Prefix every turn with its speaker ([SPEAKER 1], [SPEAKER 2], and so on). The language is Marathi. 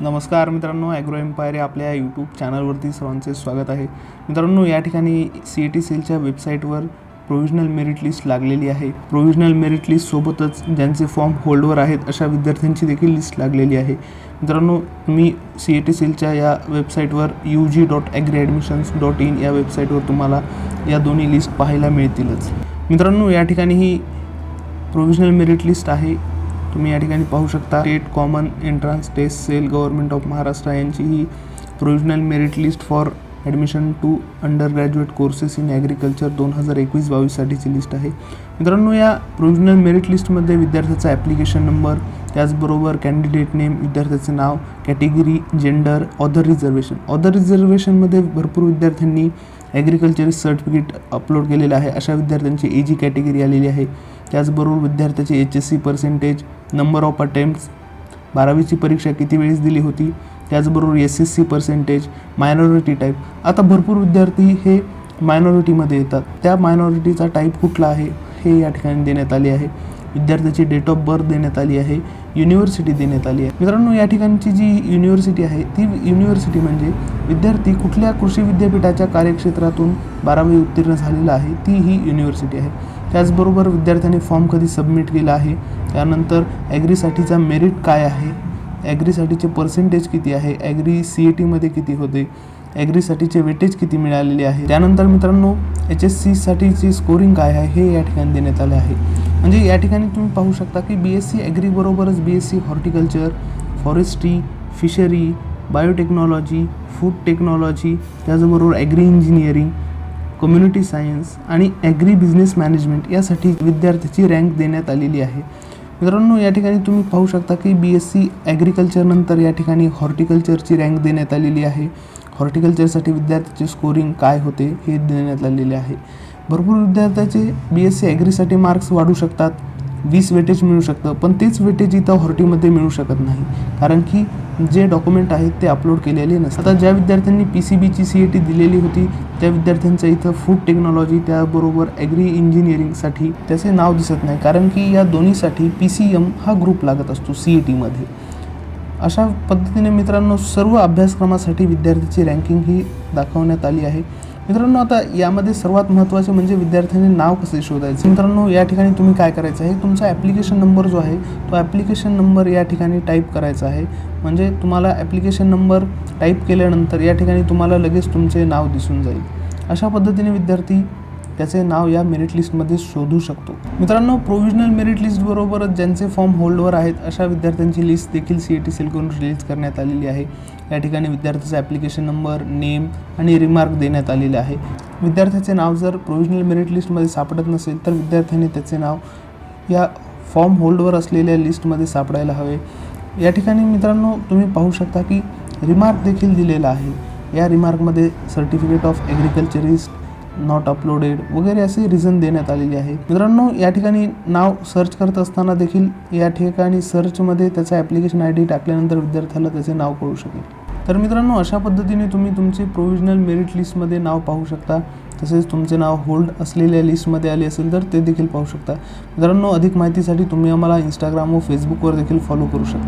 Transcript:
[SPEAKER 1] नमस्कार मित्रांनो ॲग्रो एम्पायर या आपल्या यूट्यूब चॅनलवरती सर्वांचे स्वागत आहे. मित्रांनो या ठिकाणी सी ई टी सेलच्या वेबसाईटवर प्रोव्हिजनल मेरिट लिस्ट लागलेली आहे. प्रोव्हिजनल मेरिट लिस्टसोबतच ज्यांचे फॉर्म होल्डवर आहेत अशा विद्यार्थ्यांची देखील लिस्ट लागलेली आहे. मित्रांनो तुम्ही सी ई टी सेलच्या या वेबसाईटवर U G dot agri admissions dot in या वेबसाईटवर तुम्हाला या दोन्ही लिस्ट पाहायला मिळतीलच. मित्रांनो या ठिकाणी ही प्रोव्हिजनल मेरिट लिस्ट आहे. तुम्ही या ठिकाणी पाहू शकता state common entrance test cell government of Maharashtra यांची ही provisional merit list for admission to undergraduate courses in agriculture दोन हजार एकवीस बावीससाठीची लिस्ट आहे. मित्रांनो या प्रोविजनल मेरिट लिस्टमध्ये विद्यार्थ्याचा ॲप्लिकेशन नंबर त्याचबरोबर कॅन्डिडेट नेम विद्यार्थ्याचे नाव category gender other reservation other रिझर्वेशनमध्ये भरपूर विद्यार्थ्यांनी ॲग्रिकल्चर सर्टिफिकेट अपलोड केलेलं आहे. अशा विद्यार्थ्यांची ए जी कॅटेगरी आलेली आहे. त्याचबरोबर विद्यार्थ्याचे H S C percentage number of attempts बारावीची परीक्षा किती वेळेस दिली होती? त्याचबरोबर S S C percentage minority type आता भरपूर विद्यार्थी हे मायनॉरिटीमध्ये येतात. त्या मायनॉरिटीचा टाईप कुठला आहे? हे या ठिकाणी देण्यात आले आहे. विद्यार्थ्याची डेट ऑफ बर्थ देण्यात आली आहे युनिव्हर्सिटी देण्यात आली आहे. मित्रांनो या ठिकाणची जी युनिव्हर्सिटी आहे ती युनिव्हर्सिटी म्हणजे विद्यार्थी कुठल्या कृषी विद्यापीठाच्या कार्यक्षेत्रातून बारावी उत्तीर्ण झालेला आहे ती ही युनिव्हर्सिटी आहे. त्याचबरोबर विद्यार्थ्यांनी फॉर्म कधी सबमिट केला आहे त्यानंतर ॲग्रीसाठीचा मेरिट काय आहे ॲग्रीसाठीचे पर्सेंटेज किती आहे ॲग्री सी ए टीमध्ये किती होते ॲग्रीसाठीचे वेटेज किती मिळालेले आहे. त्यानंतर मित्रांनो एच एस सीसाठीची स्कोरिंग काय आहे हे या ठिकाणी देण्यात आले आहे. म्हणजे या ठिकाणी तुम्ही पाहू शकता की B S C ॲग्रीबरोबरच B S C horticulture forestry fishery biotechnology food technology त्याचबरोबर ॲग्री इंजिनिअरिंग कम्युनिटी सायन्स आणि ॲग्री बिझनेस मॅनेजमेंट यासाठी विद्यार्थ्याची रँक देण्यात आलेली आहे. मित्रांनो या ठिकाणी तुम्ही पाहू शकता की बी एस सी ॲग्रिकल्चरनंतर या ठिकाणी हॉर्टिकल्चरची रँक देण्यात आलेली आहे. हॉर्टिकल्चरसाठी विद्यार्थ्याचे स्कोरिंग काय होते हे देण्यात आलेले आहे. भरपूर विद्यार्थ्याचे बी एस सी ॲग्रीसाठी मार्क्स वाढू शकतात. वीस वेटेज मिळू शकतं. पण तेच वेटेज इथं हॉर्टीमध्ये मिळू शकत नाही. कारण की जे डॉक्युमेंट आहेत ते अपलोड केलेले नसतात. आता ज्या विद्यार्थ्यांनी पी सी बीची सी ए टी दिलेली होती त्या विद्यार्थ्यांचं इथं फूड टेक्नॉलॉजी त्याबरोबर ॲग्री इंजिनिअरिंगसाठी त्याचे नाव दिसत नाही. कारण की या दोन्हीसाठी पी सी एम हा ग्रुप लागत असतो सी ए टीमध्ये अशा पद्धतीने मित्रांनो सर्व अभ्यासक्रमासाठी विद्यार्थ्याची रँकिंग ही दाखवण्यात आली आहे. मित्रांनो आता यामध्ये सर्वात महत्त्वाचे म्हणजे विद्यार्थ्यांनी नाव कसे शोधायचे? मित्रांनो या ठिकाणी तुम्ही काय करायचं आहे? तुमचा ॲप्लिकेशन नंबर जो आहे तो ॲप्लिकेशन नंबर या ठिकाणी टाईप करायचा आहे. म्हणजे तुम्हाला ॲप्लिकेशन नंबर टाईप केल्यानंतर या ठिकाणी तुम्हाला लगेच तुमचे नाव दिसून जाईल. अशा पद्धतीने विद्यार्थी त्याचे नाव या मेरिट लिस्टमध्ये शोधू शकतो. मित्रांनो प्रोव्हिजनल मेरिट लिस्टबरोबरच ज्यांचे फॉर्म होल्डवर आहेत अशा विद्यार्थ्यांची लिस्ट देखील सी ए टी सेलकडून रिलीज करण्यात आलेली आहे. या ठिकाणी विद्यार्थ्याचा ॲप्लिकेशन नंबर नेम आणि रिमार्क देण्यात आलेले आहे. विद्यार्थ्याचे नाव जर प्रोव्हिजनल मेरिट लिस्टमध्ये सापडत नसेल तर विद्यार्थ्याने त्याचे नाव या फॉर्म होल्डवर असलेल्या लिस्टमध्ये सापडायला हवे. या ठिकाणी मित्रांनो तुम्ही पाहू शकता की रिमार्क देखील दिलेला आहे. या रिमार्कमध्ये certificate of agriculturist not uploaded वगैरे असे रिझन देण्यात आलेले आहे मित्रांनो या ठिकाणी नाव सर्च करत असताना देखील या ठिकाणी सर्चमध्ये त्याचा ॲप्लिकेशन आय डी टाकल्यानंतर विद्यार्थ्याला त्याचे नाव कळू शकेल. तर मित्रांनो अशा पद्धतीने तुम्ही तुमचे प्रोव्हिजनल मेरिट लिस्टमध्ये नाव पाहू शकता. तसेच तुमचे नाव होल्ड असलेल्या लिस्टमध्ये आले असेल तर ते देखील पाहू शकता. मित्रांनो अधिक माहितीसाठी तुम्ही आम्हाला इंस्टाग्राम व फेसबुकवर देखील फॉलो करू शकता.